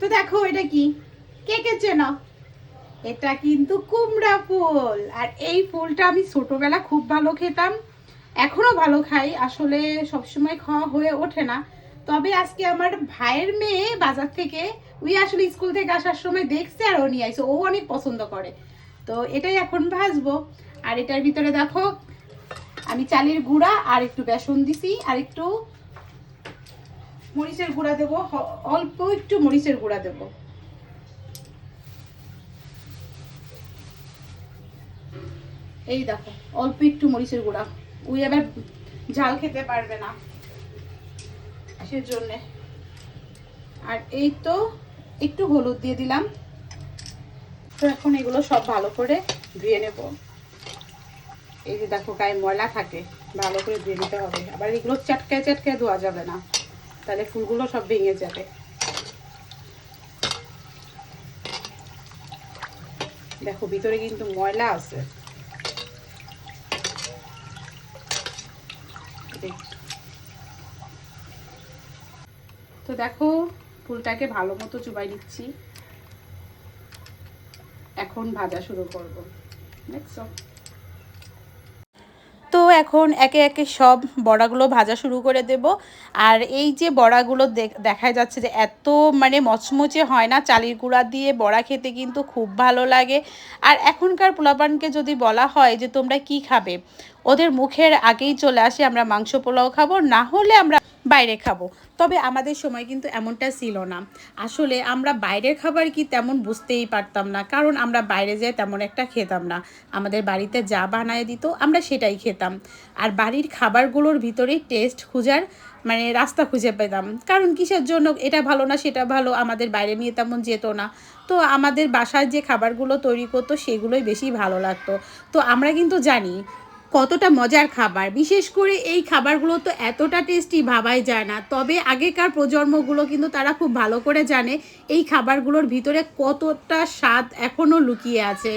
তো দেখো এটা কি? কে কে চেনো এটা কিন্তু কুমড়া ফুল। আর এই ফুলটা আমি ছোটবেলা খুব ভালো খেতাম। এখনও ভালো খাই। আসলে সবসময় খাওয়া হয়ে ওঠে না। তবে আজকে আমার ভাইয়ের মেয়ে বাজার থেকে উই আসলে স্কুল থেকে আসার সময় দেখছে আর ও নিয়ে আইসে ও অনেক পছন্দ করে। তো এটাই এখন ভাজবো। আর এটার ভিতরে দেখো, আমি চালের গুঁড়া আর একটু বেসন দিছি। আর একটু মরিচের গুঁড়া দেবো অল্প একটু মরিচের গুঁড়া দেবো। এই দেখো, অল্প একটু মরিচের গুঁড়া। উই আবার ঝাল খেতে পারবে না সেজন্যে। আর এই তো একটু হলুদ দিয়ে দিলাম। তো এখন এগুলো সব ভালো করে ধুয়ে নেব। এই যে দেখো, গায়ে ময়লা থাকে, ভালো করে ধুয়ে নিতে হবে। আবার এগুলো চাটকায় চাটকায় ধোয়া যাবে না। তাহলে ফুলগুলো সব ভেঙে যাবে। দেখো, ভিতরে কিন্তু ময়লা আছে। তো দেখো, ফুলটাকে ভালো মতো চুবাই দিচ্ছি এখন ভাজা শুরু করব। দেখছ এখন একে একে সব বড়াগুলো ভাজা শুরু করে দেব। আর এই যে বড়াগুলো দেখ- যাচ্ছে যে এত মানে মচমচে হয় না, চালের গুঁড়া দিয়ে বড়া খেতে কিন্তু খুব ভালো লাগে। আর এখনকার পোলাপানকে যদি বলা হয় যে তোমরা কি খাবে? ওদের মুখের আগেই চলে আসে, আমরা মাংস পোলাও খাব, না হলে আমরা বাইরে খাব। তবে আমাদের সময় কিন্তু এমনটা ছিল না। আসলে আমরা বাইরের খাবার কি তেমন বুঝতেই পারতাম না, কারণ আমরা বাইরে যেয়ে তেমন একটা খেতাম না। আমাদের বাড়িতে যা বানায় দিত, আমরা সেটাই খেতাম। আর বাড়ির খাবারগুলোর ভিতরেই টেস্ট খুঁজার মানে রাস্তা খুঁজে পেতাম। কারণ কিসের জন্য এটা ভালো না, সেটা ভালো, আমাদের বাইরে নিয়ে তেমন যেত না। তো আমাদের বাসায় যে খাবারগুলো তৈরি করতো, সেগুলোই বেশি ভালো লাগতো। তো আমরা কিন্তু জানি কতটা মজার খাবার। বিশেষ করে এই খাবারগুলো তো এতটা টেস্টি ভাবাই যায় না। তবে আগেকার প্রজন্মগুলো কিন্তু তারা খুব ভালো করে জানে এই খাবারগুলোর ভিতরে কতটা স্বাদ এখনও লুকিয়ে আছে।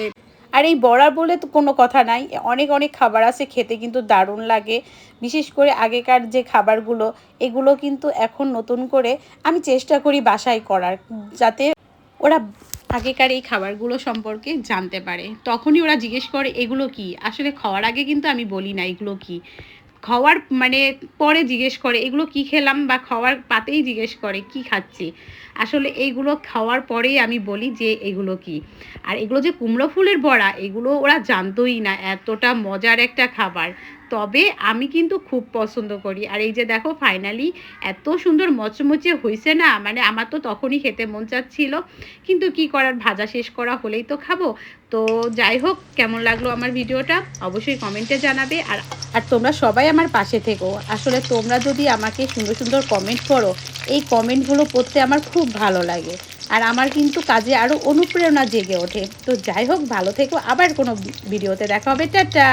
আর এই বড়া বলে তো কোনো কথা নাই। অনেক অনেক খাবার আছে, খেতে কিন্তু দারুণ লাগে। বিশেষ করে আগেকার যে খাবারগুলো, এগুলো কিন্তু এখন নতুন করে আমি চেষ্টা করি বাসায় করার। যাতে ওরা আগেকার এই খাবারগুলো সম্পর্কে জানতে পারে। তখনই ওরা জিজ্ঞেস করে, এগুলো কি? আসলে খাওয়ার আগে কিন্তু আমি বলি না এগুলো কি। খাওয়ার মানে পরে জিজ্ঞেস করে, এগুলো কি খেলাম? বা খাওয়ার পাতেই জিজ্ঞেস করে, কি খাচ্ছি? আসলে এইগুলো খাওয়ার পরেই আমি বলি যে, এগুলো কি? আর এগুলো যে কুমড়ো ফুলের বড়া, এগুলো ওরা জানতোই না, এতটা মজার একটা খাবার। তবে আমি কিন্তু খুব পছন্দ করি। আর এই যে দেখো ফাইনালি এত সুন্দর মচমচে হয়েছে না মানে আমার তো তখনই খেতে মন চাচ্ছিল। কিন্তু কি করার, ভাজা শেষ করা হলেই তো খাব। তো যাই হোক, কেমন লাগল আমার ভিডিওটা? অবশ্যই কমেন্টে জানাবে। আর আর তোমরা সবাই আমার পাশে থেকো। আসলে তোমরা যদি আমাকে সুন্দর সুন্দর কমেন্ট করো, এই কমেন্টগুলো পড়তে আমার খুব ভালো লাগে। আর আমার কিন্তু কাজে আরও অনুপ্রেরণা জেগে ওঠে। তো যাই হোক, ভালো থেকো। আবার কোনো ভিডিওতে দেখা হবে। টাটা!